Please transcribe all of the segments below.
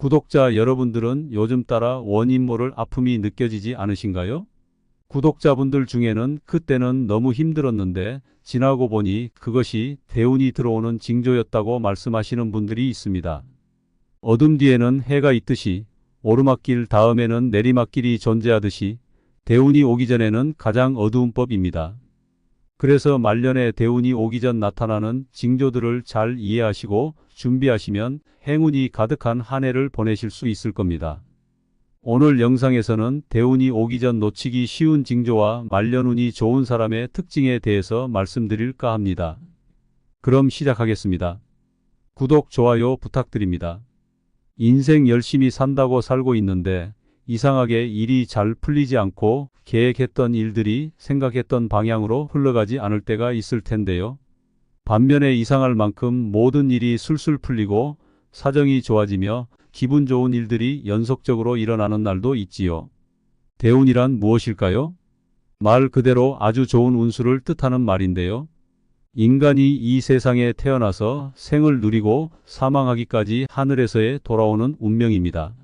구독자 여러분들은 요즘 따라 원인 모를 아픔이 느껴지지 않으신가요? 구독자분들 중에는 그때는 너무 힘들었는데 지나고 보니 그것이 대운이 들어오는 징조였다고 말씀하시는 분들이 있습니다. 어둠 뒤에는 해가 있듯이 오르막길 다음에는 내리막길이 존재하듯이 대운이 오기 전에는 가장 어두운 법입니다. 그래서 말년에 대운이 오기 전 나타나는 징조들을 잘 이해하시고 준비하시면 행운이 가득한 한 해를 보내실 수 있을 겁니다. 오늘 영상에서는 대운이 오기 전 놓치기 쉬운 징조와 말년운이 좋은 사람의 특징에 대해서 말씀드릴까 합니다. 그럼 시작하겠습니다. 구독, 좋아요 부탁드립니다. 인생 열심히 산다고 살고 있는데 이상하게 일이 잘 풀리지 않고 계획했던 일들이 생각했던 방향으로 흘러가지 않을 때가 있을 텐데요. 반면에 이상할 만큼 모든 일이 술술 풀리고 사정이 좋아지며 기분 좋은 일들이 연속적으로 일어나는 날도 있지요. 대운이란 무엇일까요? 말 그대로 아주 좋은 운수를 뜻하는 말인데요. 인간이 이 세상에 태어나서 생을 누리고 사망하기까지 하늘에서의 돌아오는 운명입니다.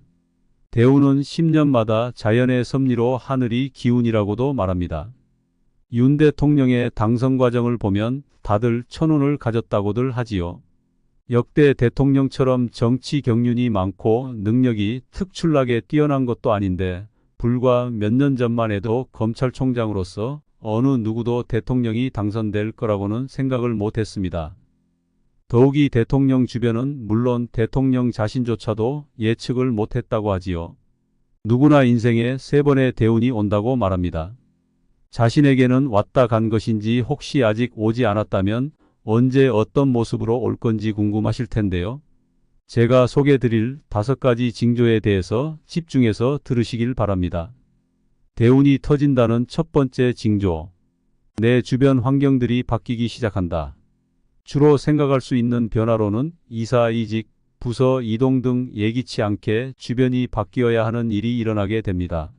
대운은 10년마다 자연의 섭리로 하늘이 기운이라고도 말합니다. 윤 대통령의 당선 과정을 보면 다들 천운을 가졌다고들 하지요. 역대 대통령처럼 정치 경륜이 많고 능력이 특출나게 뛰어난 것도 아닌데 불과 몇 년 전만 해도 검찰총장으로서 어느 누구도 대통령이 당선될 거라고는 생각을 못했습니다. 더욱이 대통령 주변은 물론 대통령 자신조차도 예측을 못했다고 하지요. 누구나 인생에 세 번의 대운이 온다고 말합니다. 자신에게는 왔다 간 것인지 혹시 아직 오지 않았다면 언제 어떤 모습으로 올 건지 궁금하실 텐데요. 제가 소개 드릴 다섯 가지 징조에 대해서 집중해서 들으시길 바랍니다. 대운이 터진다는 첫 번째 징조. 내 주변 환경들이 바뀌기 시작한다. 주로 생각할 수 있는 변화로는 이사, 이직, 부서, 이동 등 예기치 않게 주변이 바뀌어야 하는 일이 일어나게 됩니다.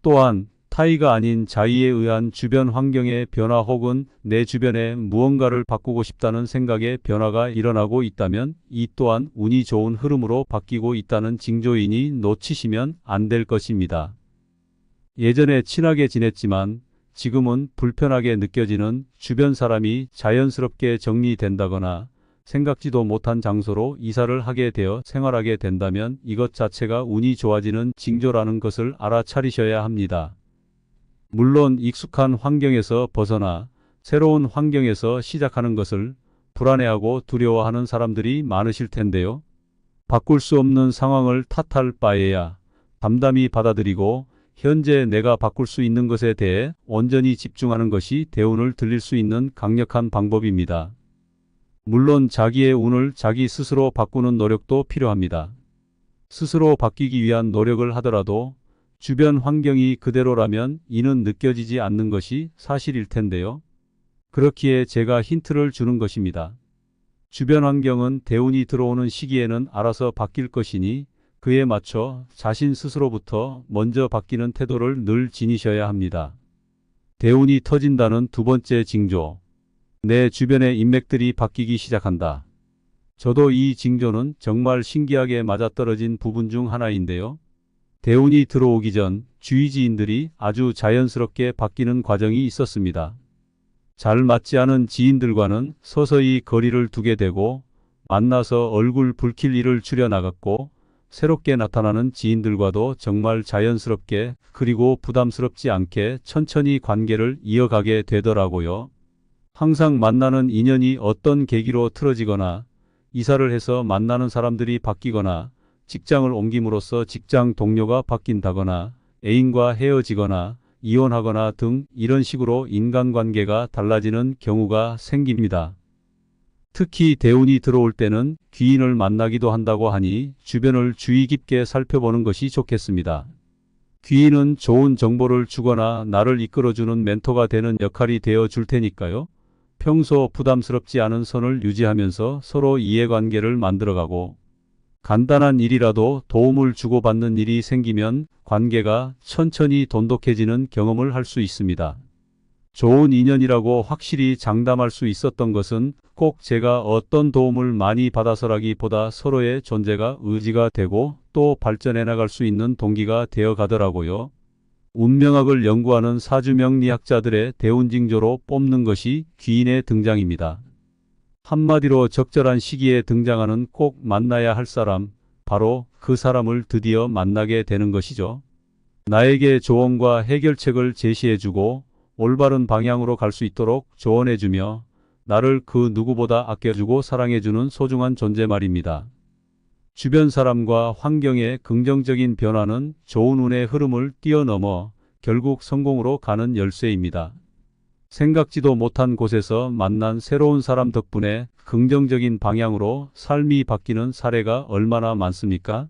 또한 타의가 아닌 자의에 의한 주변 환경의 변화 혹은 내 주변에 무언가를 바꾸고 싶다는 생각의 변화가 일어나고 있다면 이 또한 운이 좋은 흐름으로 바뀌고 있다는 징조이니 놓치시면 안 될 것입니다. 예전에 친하게 지냈지만 지금은 불편하게 느껴지는 주변 사람이 자연스럽게 정리된다거나 생각지도 못한 장소로 이사를 하게 되어 생활하게 된다면 이것 자체가 운이 좋아지는 징조라는 것을 알아차리셔야 합니다. 물론 익숙한 환경에서 벗어나 새로운 환경에서 시작하는 것을 불안해하고 두려워하는 사람들이 많으실 텐데요. 바꿀 수 없는 상황을 탓할 바에야 담담히 받아들이고 현재 내가 바꿀 수 있는 것에 대해 온전히 집중하는 것이 대운을 들릴 수 있는 강력한 방법입니다. 물론 자기의 운을 자기 스스로 바꾸는 노력도 필요합니다. 스스로 바뀌기 위한 노력을 하더라도 주변 환경이 그대로라면 이는 느껴지지 않는 것이 사실일 텐데요. 그렇기에 제가 힌트를 주는 것입니다. 주변 환경은 대운이 들어오는 시기에는 알아서 바뀔 것이니 그에 맞춰 자신 스스로부터 먼저 바뀌는 태도를 늘 지니셔야 합니다. 대운이 터진다는 두 번째 징조. 내 주변의 인맥들이 바뀌기 시작한다. 저도 이 징조는 정말 신기하게 맞아떨어진 부분 중 하나인데요. 대운이 들어오기 전 주위 지인들이 아주 자연스럽게 바뀌는 과정이 있었습니다. 잘 맞지 않은 지인들과는 서서히 거리를 두게 되고 만나서 얼굴 붉힐 일을 줄여 나갔고 새롭게 나타나는 지인들과도 정말 자연스럽게 그리고 부담스럽지 않게 천천히 관계를 이어가게 되더라고요. 항상 만나는 인연이 어떤 계기로 틀어지거나 이사를 해서 만나는 사람들이 바뀌거나 직장을 옮김으로써 직장 동료가 바뀐다거나 애인과 헤어지거나 이혼하거나 등 이런 식으로 인간관계가 달라지는 경우가 생깁니다. 특히 대운이 들어올 때는 귀인을 만나기도 한다고 하니 주변을 주의 깊게 살펴보는 것이 좋겠습니다. 귀인은 좋은 정보를 주거나 나를 이끌어주는 멘토가 되는 역할이 되어 줄 테니까요. 평소 부담스럽지 않은 선을 유지하면서 서로 이해관계를 만들어가고 간단한 일이라도 도움을 주고받는 일이 생기면 관계가 천천히 돈독해지는 경험을 할 수 있습니다. 좋은 인연이라고 확실히 장담할 수 있었던 것은 꼭 제가 어떤 도움을 많이 받아서라기보다 서로의 존재가 의지가 되고 또 발전해 나갈 수 있는 동기가 되어 가더라고요. 운명학을 연구하는 사주명리학자들의 대운징조로 뽑는 것이 귀인의 등장입니다. 한마디로 적절한 시기에 등장하는 꼭 만나야 할 사람, 바로 그 사람을 드디어 만나게 되는 것이죠. 나에게 조언과 해결책을 제시해주고 올바른 방향으로 갈 수 있도록 조언해주며 나를 그 누구보다 아껴주고 사랑해주는 소중한 존재 말입니다. 주변 사람과 환경의 긍정적인 변화는 좋은 운의 흐름을 뛰어넘어 결국 성공으로 가는 열쇠입니다. 생각지도 못한 곳에서 만난 새로운 사람 덕분에 긍정적인 방향으로 삶이 바뀌는 사례가 얼마나 많습니까?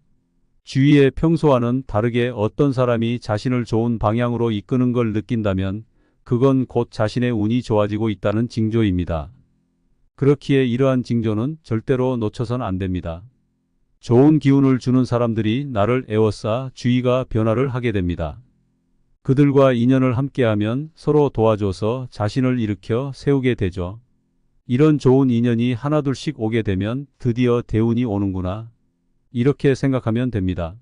주위에 평소와는 다르게 어떤 사람이 자신을 좋은 방향으로 이끄는 걸 느낀다면 그건 곧 자신의 운이 좋아지고 있다는 징조입니다. 그렇기에 이러한 징조는 절대로 놓쳐선 안 됩니다. 좋은 기운을 주는 사람들이 나를 에워싸 주위가 변화를 하게 됩니다. 그들과 인연을 함께하면 서로 도와줘서 자신을 일으켜 세우게 되죠. 이런 좋은 인연이 하나둘씩 오게 되면 드디어 대운이 오는구나. 이렇게 생각하면 됩니다.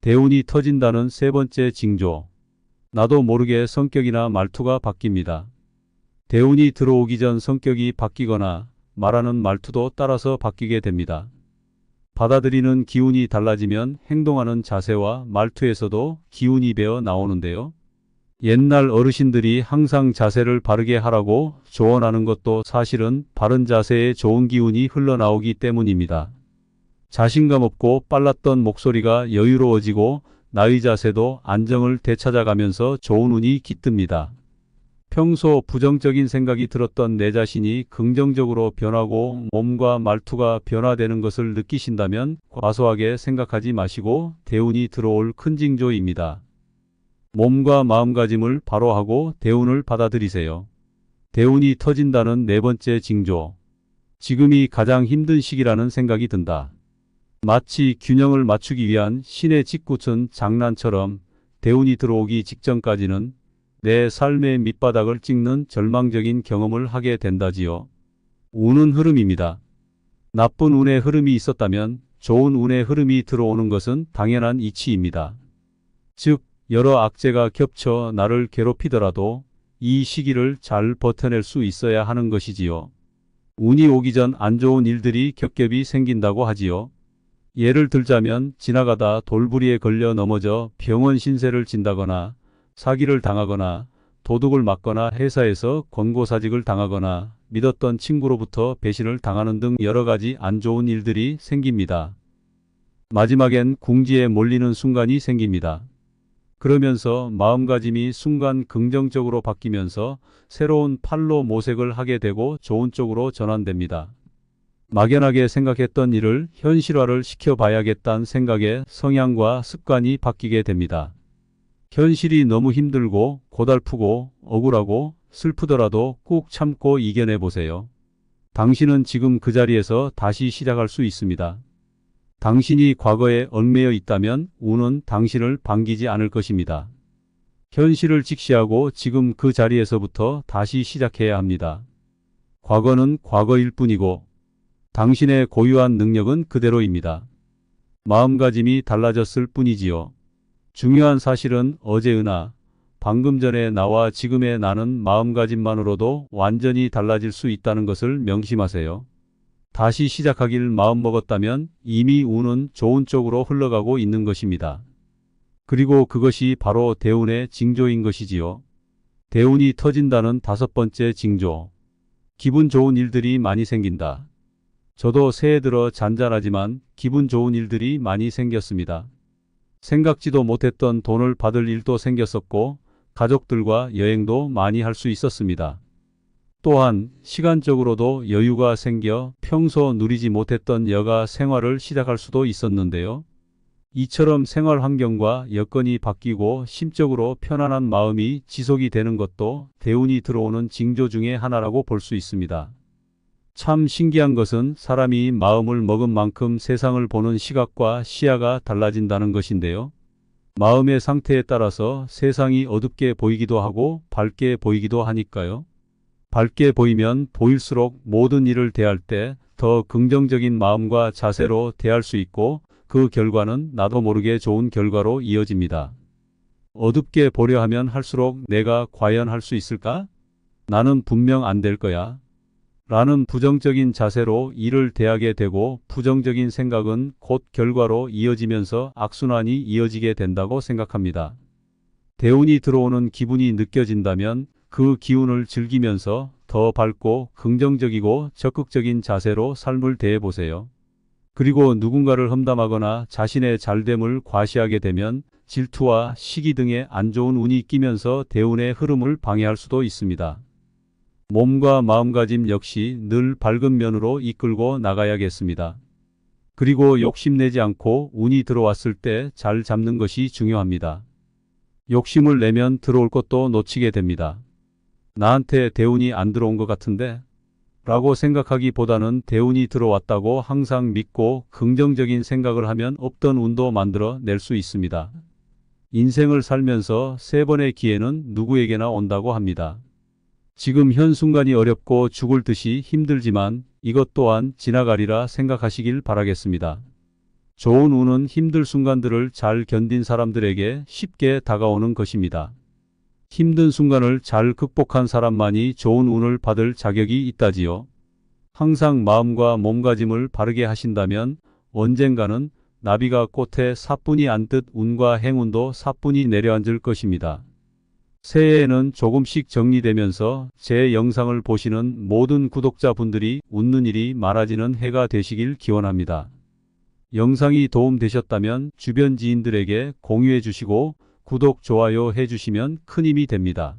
대운이 터진다는 세 번째 징조. 나도 모르게 성격이나 말투가 바뀝니다. 대운이 들어오기 전 성격이 바뀌거나 말하는 말투도 따라서 바뀌게 됩니다. 받아들이는 기운이 달라지면 행동하는 자세와 말투에서도 기운이 배어 나오는데요. 옛날 어르신들이 항상 자세를 바르게 하라고 조언하는 것도 사실은 바른 자세에 좋은 기운이 흘러나오기 때문입니다. 자신감 없고 빨랐던 목소리가 여유로워지고 나의 자세도 안정을 되찾아가면서 좋은 운이 깃듭니다. 평소 부정적인 생각이 들었던 내 자신이 긍정적으로 변하고 몸과 말투가 변화되는 것을 느끼신다면 과소하게 생각하지 마시고 대운이 들어올 큰 징조입니다. 몸과 마음가짐을 바로 하고 대운을 받아들이세요. 대운이 터진다는 네 번째 징조. 지금이 가장 힘든 시기라는 생각이 든다. 마치 균형을 맞추기 위한 신의 직구천 장난처럼 대운이 들어오기 직전까지는 내 삶의 밑바닥을 찍는 절망적인 경험을 하게 된다지요. 운은 흐름입니다. 나쁜 운의 흐름이 있었다면 좋은 운의 흐름이 들어오는 것은 당연한 이치입니다. 즉, 여러 악재가 겹쳐 나를 괴롭히더라도 이 시기를 잘 버텨낼 수 있어야 하는 것이지요. 운이 오기 전 안 좋은 일들이 겹겹이 생긴다고 하지요. 예를 들자면 지나가다 돌부리에 걸려 넘어져 병원 신세를 진다거나 사기를 당하거나 도둑을 맞거나 회사에서 권고사직을 당하거나 믿었던 친구로부터 배신을 당하는 등 여러 가지 안 좋은 일들이 생깁니다. 마지막엔 궁지에 몰리는 순간이 생깁니다. 그러면서 마음가짐이 순간 긍정적으로 바뀌면서 새로운 팔로 모색을 하게 되고 좋은 쪽으로 전환됩니다. 막연하게 생각했던 일을 현실화를 시켜봐야겠다는 생각에 성향과 습관이 바뀌게 됩니다. 현실이 너무 힘들고 고달프고 억울하고 슬프더라도 꾹 참고 이겨내 보세요. 당신은 지금 그 자리에서 다시 시작할 수 있습니다. 당신이 과거에 얽매여 있다면 운은 당신을 반기지 않을 것입니다. 현실을 직시하고 지금 그 자리에서부터 다시 시작해야 합니다. 과거는 과거일 뿐이고 당신의 고유한 능력은 그대로입니다. 마음가짐이 달라졌을 뿐이지요. 중요한 사실은 어제의 나, 방금 전에 나와 지금의 나는 마음가짐만으로도 완전히 달라질 수 있다는 것을 명심하세요. 다시 시작하길 마음먹었다면 이미 운은 좋은 쪽으로 흘러가고 있는 것입니다. 그리고 그것이 바로 대운의 징조인 것이지요. 대운이 터진다는 다섯 번째 징조. 기분 좋은 일들이 많이 생긴다. 저도 새해 들어 잔잔하지만 기분 좋은 일들이 많이 생겼습니다. 생각지도 못했던 돈을 받을 일도 생겼었고 가족들과 여행도 많이 할 수 있었습니다. 또한 시간적으로도 여유가 생겨 평소 누리지 못했던 여가 생활을 시작할 수도 있었는데요. 이처럼 생활 환경과 여건이 바뀌고 심적으로 편안한 마음이 지속이 되는 것도 대운이 들어오는 징조 중의 하나라고 볼 수 있습니다. 참 신기한 것은 사람이 마음을 먹은 만큼 세상을 보는 시각과 시야가 달라진다는 것인데요. 마음의 상태에 따라서 세상이 어둡게 보이기도 하고 밝게 보이기도 하니까요. 밝게 보이면 보일수록 모든 일을 대할 때 더 긍정적인 마음과 자세로 대할 수 있고 그 결과는 나도 모르게 좋은 결과로 이어집니다. 어둡게 보려 하면 할수록 내가 과연 할 수 있을까? 나는 분명 안 될 거야. 라는 부정적인 자세로 일을 대하게 되고 부정적인 생각은 곧 결과로 이어지면서 악순환이 이어지게 된다고 생각합니다. 대운이 들어오는 기분이 느껴진다면 그 기운을 즐기면서 더 밝고 긍정적이고 적극적인 자세로 삶을 대해 보세요. 그리고 누군가를 험담하거나 자신의 잘됨을 과시하게 되면 질투와 시기 등의 안 좋은 운이 끼면서 대운의 흐름을 방해할 수도 있습니다. 몸과 마음가짐 역시 늘 밝은 면으로 이끌고 나가야겠습니다. 그리고 욕심내지 않고 운이 들어왔을 때 잘 잡는 것이 중요합니다. 욕심을 내면 들어올 것도 놓치게 됩니다. 나한테 대운이 안 들어온 것 같은데? 라고 생각하기보다는 대운이 들어왔다고 항상 믿고 긍정적인 생각을 하면 없던 운도 만들어 낼 수 있습니다. 인생을 살면서 세 번의 기회는 누구에게나 온다고 합니다. 지금 현 순간이 어렵고 죽을 듯이 힘들지만 이것 또한 지나가리라 생각하시길 바라겠습니다. 좋은 운은 힘들 순간들을 잘 견딘 사람들에게 쉽게 다가오는 것입니다. 힘든 순간을 잘 극복한 사람만이 좋은 운을 받을 자격이 있다지요. 항상 마음과 몸가짐을 바르게 하신다면 언젠가는 나비가 꽃에 사뿐히 앉듯 운과 행운도 사뿐히 내려앉을 것입니다. 새해에는 조금씩 정리되면서 제 영상을 보시는 모든 구독자분들이 웃는 일이 많아지는 해가 되시길 기원합니다. 영상이 도움되셨다면 주변 지인들에게 공유해 주시고 구독, 좋아요 해 주시면 큰 힘이 됩니다.